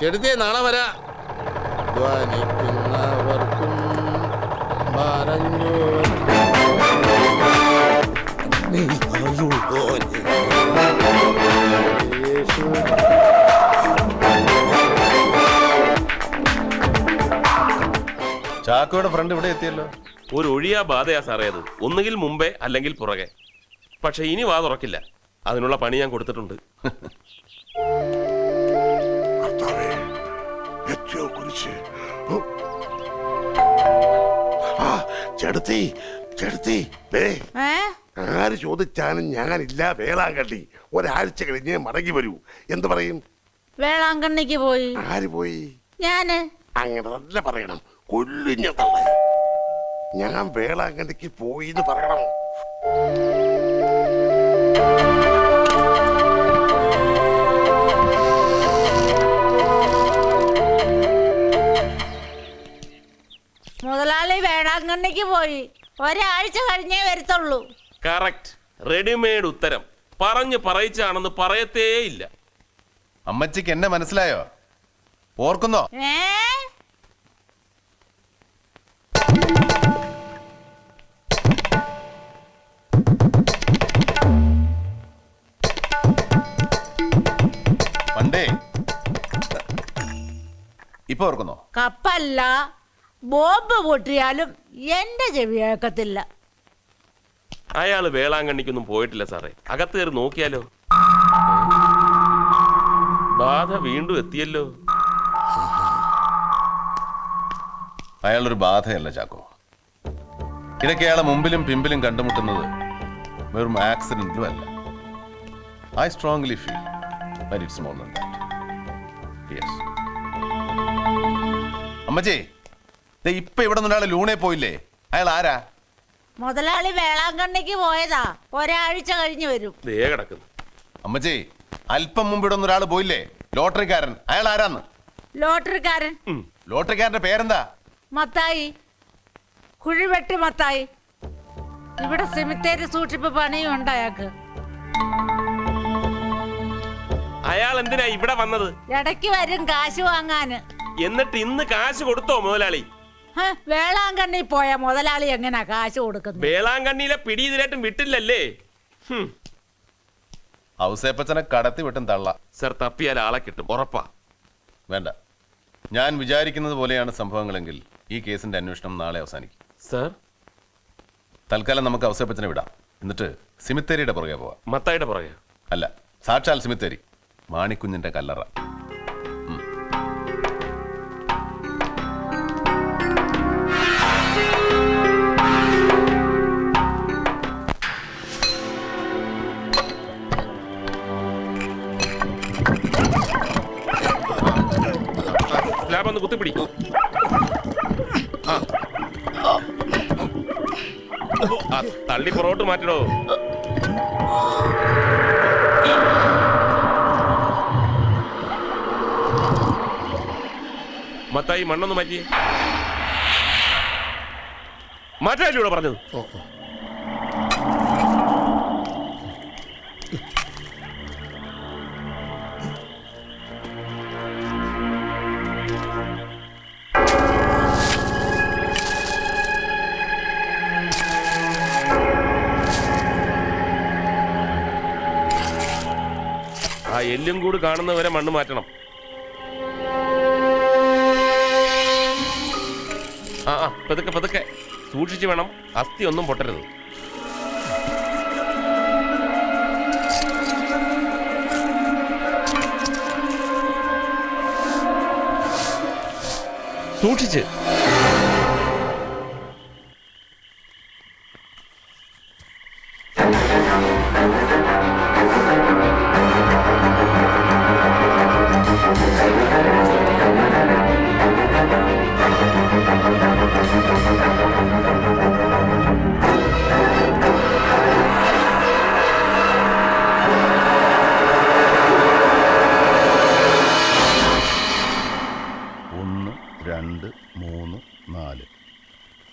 ചെടുത്തേ നാളെ വരാ. ധ്വനിക്കുന്നവർക്കും പറഞ്ഞു യേശു. ചാക്കോയുടെ ഫ്രണ്ട് ഇവിടെ എത്തിയല്ലോ. ഒരു ഒഴിയാ ബാധയാ സാറേ അത്. ഒന്നുകിൽ മുമ്പേ അല്ലെങ്കിൽ പുറകെ. പക്ഷെ ഇനി വാ തുറക്കില്ല. അതിനുള്ള പണി ഞാൻ കൊടുത്തിട്ടുണ്ട്. എത്തിയോ കുരിശ്. ആ ചെടുത്തി ചെടുത്തി ദേ, ആര് ചോദിച്ചാലും ഞാനില്ല വേളാങ്കണ്ണി. ഒരാഴ്ച കഴിഞ്ഞ് മടങ്ങി വരൂ. എന്ത് പറയും? വേളാങ്കണ്ണിക്ക് പോയി. ആര് പോയി? ഞാൻ. അങ്ങനെ തന്നെ പറയണം. കൊല്ലിഞ്ഞ തള്ള. ഞാൻ വേളാങ്കണ്ണിക്ക് പോയി എന്ന് പറയണം. മുതലാളി വേണാങ്കണ്ണിക്ക് പോയി. ഒരാഴ്ച കഴിഞ്ഞേ വരത്തുള്ളൂ. കറക്റ്റ് റെഡിമെയ്ഡ് ഉത്തരം. പറഞ്ഞു പറയിച്ചാണെന്ന് പറയത്തേ ഇല്ല അമ്മച്ചിക്ക് എന്നെ മനസ്സിലായോ? ഓർക്കുന്നോ? ഏ? പണ്ടേ. ഇപ്പൊ ഓർക്കുന്നോ? കപ്പല്ല. ബോംബ് പൊട്ടിയാലും എന്റെ ചെവി കേൾക്കത്തില്ല. അയാൾ വേളാങ്കണ്ണിക്കൊന്നും പോയിട്ടില്ല സാറേ. അകത്ത് കയറി നോക്കിയാലോ? ബാധ വീണ്ടും എത്തിയല്ലോ. അയാളൊരു ബാധയല്ല ചാക്കോ. ഇടയ്ക്ക് അയാളെ മുമ്പിലും പിമ്പിലും കണ്ടുമുട്ടുന്നത് വെറും ആക്സിഡന്റിലും അല്ല. I strongly feel it's more that yes അമ്മച്ചി ഇപ്പൊ ഇവിടെ നിന്ന് ഒരാൾ ലൂണേ പോയില്ലേ? അയാൾ ആരാ? മുതലാളി വേളാങ്കണ്ണിക്ക് പോയതാ. ഒരാഴ്ച കഴിഞ്ഞു വരും. ദേ കിടക്കുന്നു. അമ്മച്ചി അല്പം മുമ്പ് ഇവിടെ നിന്ന് ഒരാൾ പോയില്ലേ? ലോട്ടറിക്കാരൻ. അയാൾ ആരാന്ന്? ലോട്ടറിക്കാരൻ. ലോട്ടറിക്കാരന്റെ പേരെന്താ? മത്തായി. കുഴിവെട്ടി മത്തായി. ഇവിടെ സെമിത്തേരി സൂക്ഷിപ്പ് പണിയും ഉണ്ട് അയാൾക്ക്. അയാൾ എന്തിനാ ഇവിടെ വന്നത്? ഇടയ്ക്ക് വരും കാശ് വാങ്ങാന് എന്നിട്ട് ഇന്ന് കാശ് കൊടുത്തോ മുതലാളി? വേളാങ്കണ്ണി പോയ മുതലാളി എങ്ങനാ കാശ് കൊടുക്കുന്നത്? വേളാങ്കണ്ണിയിലെ പിടി ഇതിനായിട്ടും വിട്ടില്ലല്ലേ? ഹും. ഔസേപ്പച്ചനെ കടത്തി വിട്ടും തള്ള. സർ തപ്പിയാൽ ആളെ കിട്ടും. ഉറപ്പാ. വേണ്ട. ഞാൻ വിചാരിക്കുന്നത് പോലെയാണ് സംഭവങ്ങളെങ്കിൽ ഈ കേസിന്റെ അന്വേഷണം നാളെ അവസാനിക്കും. സർ? തൽക്കാലം നമുക്ക് ഔസേപ്പച്ചനെ വിടാം. എന്നിട്ട് സിമിത്തേരിയുടെ പുറകെ പോവാം. മത്തായിയുടെ പുറകെ. അല്ല സാക്ഷാൽ സിമിത്തേരി. മാണിക്കുഞ്ഞിന്റെ കല്ലറ. ഒന്ന് കുത്തിപ്പിടി തള്ളി പുറകോട്ട് മാറ്റടോ മത്തായി മണ്ണൊന്ന് മാറ്റി. മാറ്റാല്ലേ ഇവിടെ പറഞ്ഞത്. എല്ലും കൂടി കാണുന്നവരെ മണ്ണ് മാറ്റണം. ആ ആ പതുക്കെ പതുക്കെ. സൂക്ഷിച്ചു വേണം അസ്ഥി ഒന്നും പൊട്ടരുത്. സൂക്ഷിച്ച്.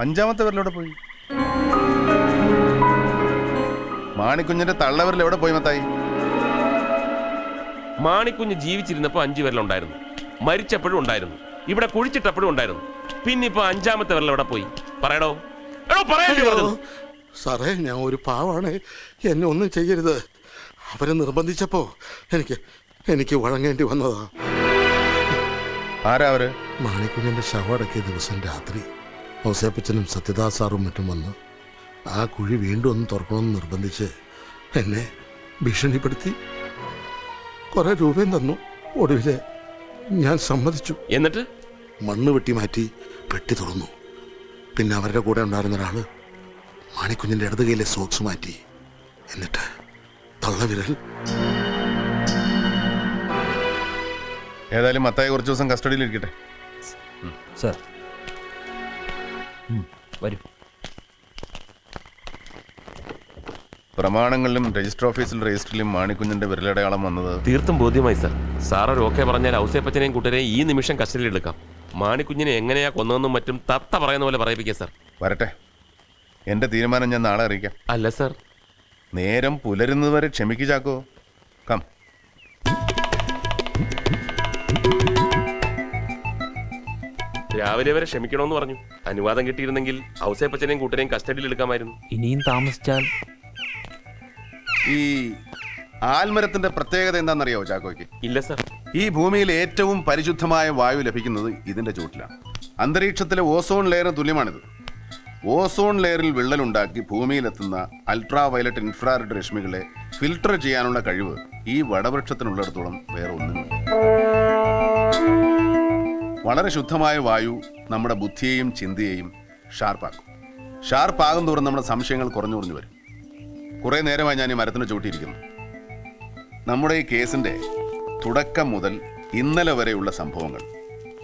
അഞ്ചാമത്തെ വിരലെവിടെ പോയി? മാണിക്കുഞ്ഞിന്റെ തള്ളവരിൽ എവിടെ പോയി മത്തായി? മാണിക്കുഞ്ഞ് ജീവിച്ചിരുന്നപ്പോൾ അഞ്ചു വരലുണ്ടായിരുന്നു മരിച്ചപ്പോഴും ഉണ്ടായിരുന്നു. ഇവിടെ കുഴിച്ചിട്ടപ്പോഴും ഉണ്ടായിരുന്നു. പിന്നെ ഇപ്പൊ അഞ്ചാമത്തെ വിരൽ എവിടെ പോയി? പറയടോ. എടോ പറയണ്ടേ പറഞ്ഞത്? സാറേ ഞാൻ ഒരു പാവാണ്. എന്നെ ഒന്നും ചെയ്യരുത്. അവരെ നിർബന്ധിച്ചപ്പോ എനിക്ക് എനിക്ക് വഴങ്ങേണ്ടി വന്നതാ. ആരാ അവർ? മാണിക്കുഞ്ഞിന്റെ ശവടക്കിയ ദിവസം രാത്രി. ഔസേപ്പച്ചനും സത്യദാസാറും മറ്റും വന്ന് ആ കുഴി വീണ്ടും ഒന്ന് തുറക്കണമെന്ന് നിർബന്ധിച്ച് എന്നെ ഭീഷണിപ്പെടുത്തി. കുറെ രൂപയും തന്നു. ഒടുവിൽ ഞാൻ സമ്മതിച്ചു. എന്നിട്ട്? മണ്ണ് വെട്ടി മാറ്റി പെട്ടി തുറന്നു. പിന്നെ അവരുടെ കൂടെ ഉണ്ടായിരുന്ന ഒരാൾ മാണിക്കുഞ്ഞിന്റെ ഇടത് കൈയിലെ സോക്സ് മാറ്റി. എന്നിട്ട് തള്ളവിരൽ. ഏതായാലും മത്തായി കുറച്ച് ദിവസം കസ്റ്റഡിയിൽ ഇരിക്കട്ടെ സർ വരൂ. പ്രമാണങ്ങളിലും രജിസ്റ്റർ ഓഫീസിൽ രജിസ്റ്ററിലും മാണിക്കുഞ്ഞിന്റെ വിരലടയാളം വന്നത്? തീർത്തും ബോധ്യമായി സാർ. സാർ ഒരു ഓക്കെ പറഞ്ഞാൽ ഔസേപ്പച്ചനെയും കൂട്ടരെയും ഈ നിമിഷം കസ്റ്റഡിയിൽ എടുക്കാം. മാണിക്കുഞ്ഞിനെ എങ്ങനെയാ കൊന്നതെന്നും മറ്റും തത്ത പറയുന്ന പോലെ പറയിപ്പിക്കാം സാർ. വരട്ടെ. എന്റെ തീരുമാനം ഞാൻ നാളെ അറിയിക്കാം. അല്ല സാർ. നേരം പുലരുന്നതുവരെ ക്ഷമിക്കു ചാക്കോ. രാവിലെ വരെ ക്ഷമിക്കണമെന്ന് പറഞ്ഞു. അനുവാദം കിട്ടിയിരുന്നെങ്കിൽ ഔസേപ്പച്ചനെയും കൂട്ടരെയും കസ്റ്റഡിയിൽ എടുക്കാമായിരുന്നു. ഇനിയും താമസിച്ചാൽ ഈ ആൽമരത്തിന്റെ പ്രത്യേകത എന്താണെന്നറിയോ ചാക്കോയ്ക്ക് ഇല്ല സർ. ഈ ഭൂമിയിൽ ഏറ്റവും പരിശുദ്ധമായ വായു ലഭിക്കുന്നത് ഇതിന്റെ ചൂട്ടിലാണ് അന്തരീക്ഷത്തിലെ ഓസോൺ ലെയറിന് തുല്യമാണിത്. ഓസോൺ ലെയറിൽ വിള്ളലുണ്ടാക്കി ഭൂമിയിലെത്തുന്ന അൾട്രാ വയലറ്റ് ഇൻഫ്രാറെഡ് രശ്മികളെ ഫിൽട്ടർ ചെയ്യാനുള്ള കഴിവ് ഈ വടവൃക്ഷത്തിനുള്ളിടത്തോളം വേറെ ഒന്നിനുമില്ല വളരെ ശുദ്ധമായ വായു നമ്മുടെ ബുദ്ധിയെയും ചിന്തയെയും ഷാർപ്പാക്കും. ഷാർപ്പാകും തോറും നമ്മുടെ സംശയങ്ങൾ കുറഞ്ഞു കുറഞ്ഞു വരും. കുറേ നേരമായി ഞാൻ ഈ മരത്തിന് ചൂട്ടിയിരിക്കുന്നു നമ്മുടെ ഈ കേസിന്റെ തുടക്കം മുതൽ ഇന്നലെ വരെയുള്ള സംഭവങ്ങൾ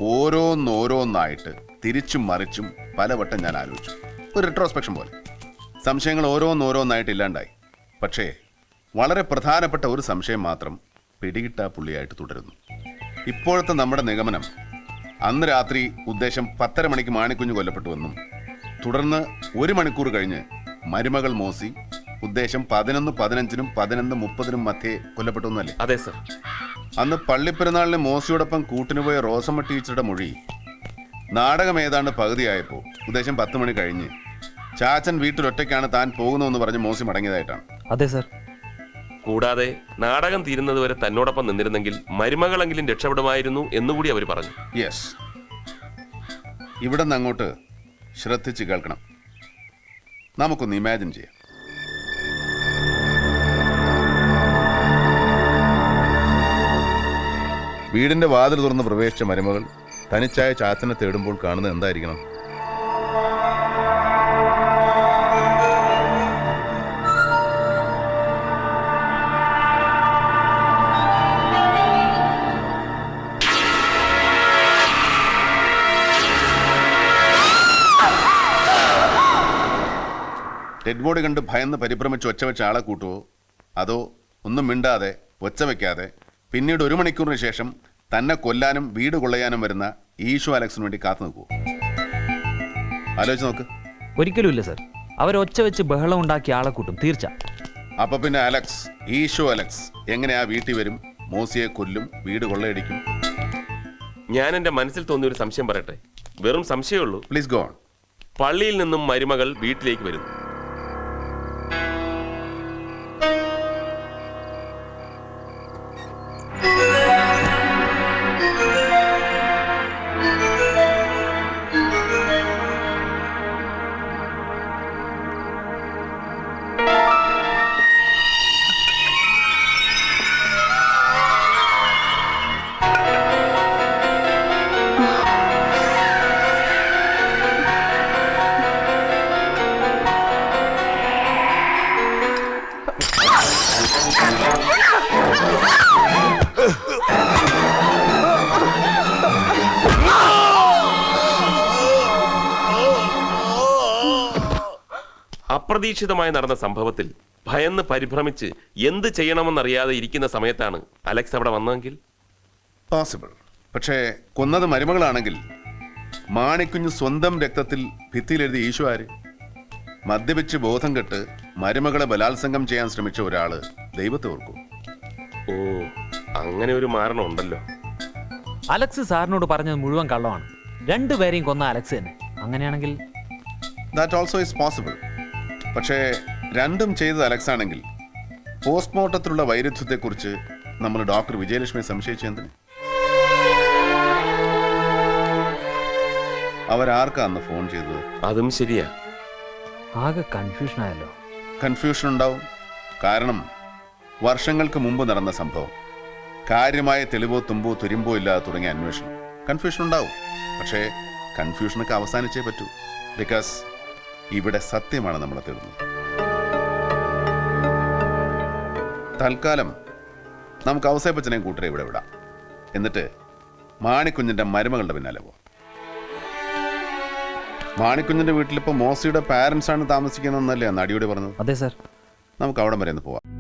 ഓരോന്നോരോന്നായിട്ട് തിരിച്ചും മറിച്ചും പലവട്ടം ഞാൻ ആലോചിച്ചു. ഒരു റിട്രോസ്പെക്ഷൻ പോലെ. സംശയങ്ങൾ ഓരോന്നോരോന്നായിട്ട് ഇല്ലാണ്ടായി. പക്ഷേ വളരെ പ്രധാനപ്പെട്ട ഒരു സംശയം മാത്രം പിടികിട്ടാ പുള്ളിയായിട്ട് തുടരുന്നു. ഇപ്പോഴത്തെ നമ്മുടെ നിഗമനം അന്ന് രാത്രി ഉദ്ദേശം പത്തര മണിക്ക് മാണിക്കുഞ്ഞ് കൊല്ലപ്പെട്ടുവെന്നും തുടർന്ന് ഒരു മണിക്കൂർ കഴിഞ്ഞ് മരുമകൾ മോസി ഉദ്ദേശം പതിനൊന്ന് പതിനഞ്ചിനും പതിനൊന്ന് മുപ്പതിനും മധ്യേ കൊല്ലപ്പെട്ടു അതെ സർ. അന്ന് പള്ളിപ്പെരുന്നാളിന് മോസിയോടൊപ്പം കൂട്ടിനുപോയ റോസമ്മ ടീച്ചറുടെ മൊഴി. നാടകം ഏതാണ്ട് പകുതിയായപ്പോൾ ഉദ്ദേശം പത്ത് മണി കഴിഞ്ഞ് ചാച്ചൻ വീട്ടിലൊറ്റയ്ക്കാണ് താൻ പോകുന്നതെന്ന് പറഞ്ഞ് മോസി മടങ്ങിയതായിട്ടാണ്. അതെ സർ. കൂടാതെ നാടകം തീരുന്നതുവരെ തന്നോടൊപ്പം നിന്നിരുന്നെങ്കിൽ മരുമകളെങ്കിലും രക്ഷപ്പെടുമായിരുന്നു എന്നുകൂടി അവർ പറഞ്ഞു. യെസ് ഇവിടെ അങ്ങോട്ട് ശ്രദ്ധിച്ച് കേൾക്കണം. നമുക്കൊന്ന് ഇമാജിൻ ചെയ്യാം. വീടിന്റെ വാതിൽ തുറന്ന് പ്രവേശിച്ച മരുമകൾ തനിച്ചായ ചാച്ചനെ തേടുമ്പോൾ കാണുന്നത് എന്തായിരിക്കണം? ഡെഡ് ബോഡി കണ്ട് ഭയന്ന് പരിഭ്രമിച്ച് ഒച്ച വെച്ച ആളെ കൂട്ടുവോ? അതോ ഒന്നും മിണ്ടാതെ ഒച്ച വയ്ക്കാതെ പിന്നീട് ഒരു മണിക്കൂറിന് ശേഷം തന്നെ കൊല്ലാനും വീട് കൊള്ളയാനും വരുന്ന ഈശോ അലക്സിന് വേണ്ടി കാത്തു നിൽക്കുവോ? ആലോചിച്ച് നോക്ക്. ഒരിക്കലും ഇല്ല സർ. ഒച്ച വെച്ച് ബഹളം ഉണ്ടാക്കിയ ആളെ കൂട്ടും. തീർച്ച. അപ്പൊ പിന്നെ അലക്സ് ഈശോ അലക്സ് എങ്ങനെ ആ വീട്ടിൽ വരും? മോസിയെ കൊല്ലും വീട് കൊള്ളയടിക്കും. ഞാൻ എന്റെ മനസ്സിൽ തോന്നിയ ഒരു സംശയം പറയട്ടെ? വെറും സംശയമുള്ളൂ പ്ലീസ് ഗോൺ പള്ളിയിൽ നിന്നും മരുമകൾ വീട്ടിലേക്ക് വരുന്നു. അപ്രതീക്ഷിതമായി നടന്ന സംഭവത്തിൽ ഭയന്ന് പരിഭ്രമിച്ച് എന്ത് ചെയ്യണമെന്നറിയാതെ ഇരിക്കുന്ന സമയത്താണ് അലക്സ് അവിടെ വന്നതെങ്കിൽ? പോസിബിൾ പക്ഷേ കൊന്നത് മരുമകളാണെങ്കിൽ മാണിക്കുഞ്ഞ് സ്വന്തം രക്തത്തിൽ ഭിത്തിയിലെഴുതി ഈശു ഈശോ ആര്? മദ്യപിച്ച് ബോധം കെട്ട് മരുമകളെ ബലാത്സംഗം ചെയ്യാൻ ശ്രമിച്ച ഒരാൾ ദൈവത്തെ ഓർക്കും. ഓ അങ്ങനെ ഒരു മാരണം ഉണ്ടല്ലോ. അലക്സ് സാറിനോട് പറഞ്ഞത് മുഴുവൻ കള്ളമാണ്. രണ്ടുപേരെയും കൊന്ന അലക്സ് തന്നെ. അങ്ങനെയാണെങ്കിൽ? ദാറ്റ് ഓൾസോ ഇസ് പോസിബിൾ പക്ഷേ രണ്ടും ചെയ്തത് അലക്സാണെങ്കിൽ പോസ്റ്റ്മോർട്ടത്തിലുള്ള വൈരുദ്ധ്യത്തെക്കുറിച്ച് നമ്മൾ ഡോക്ടർ വിജയലക്ഷ്മി സംശയിച്ചെന്തിന് അവരാർക്കാ അന്ന് ഫോൺ ചെയ്തത്? അതും ശരിയാ. ആകെ കൺഫ്യൂഷൻ ആയല്ലോ. കൺഫ്യൂഷൻ ഉണ്ടാവും. കാരണം വർഷങ്ങൾക്ക് മുമ്പ് നടന്ന സംഭവം. കാര്യമായ തെളിവോ തുമ്പോ തുരുമ്പോ ഇല്ലാതെ തുടങ്ങിയ അന്വേഷണം. കൺഫ്യൂഷൻ ഉണ്ടാവും. പക്ഷേ കൺഫ്യൂഷനൊക്കെ അവസാനിച്ചേ പറ്റൂ. ബിക്കോസ് ഇവിടെ സത്യമാണ് നമ്മളെ തേടുന്നത്. തൽക്കാലം നമുക്ക് അവസേപ്പച്ചനെയും കൂട്ടരെ ഇവിടെ വിടാം. എന്നിട്ട് മാണിക്കുഞ്ഞിന്റെ മരുമകളുടെ പിന്നാലെ പോവാം. മാണിക്കുഞ്ഞിന്റെ വീട്ടിലിപ്പോൾ മോസിയുടെ പാരൻസാണ് ആണ് താമസിക്കുന്നതെന്നല്ലേ നടിയോട് പറഞ്ഞത്? അതെ സാർ നമുക്ക് അവിടം വരെ ഒന്ന് പോവാം.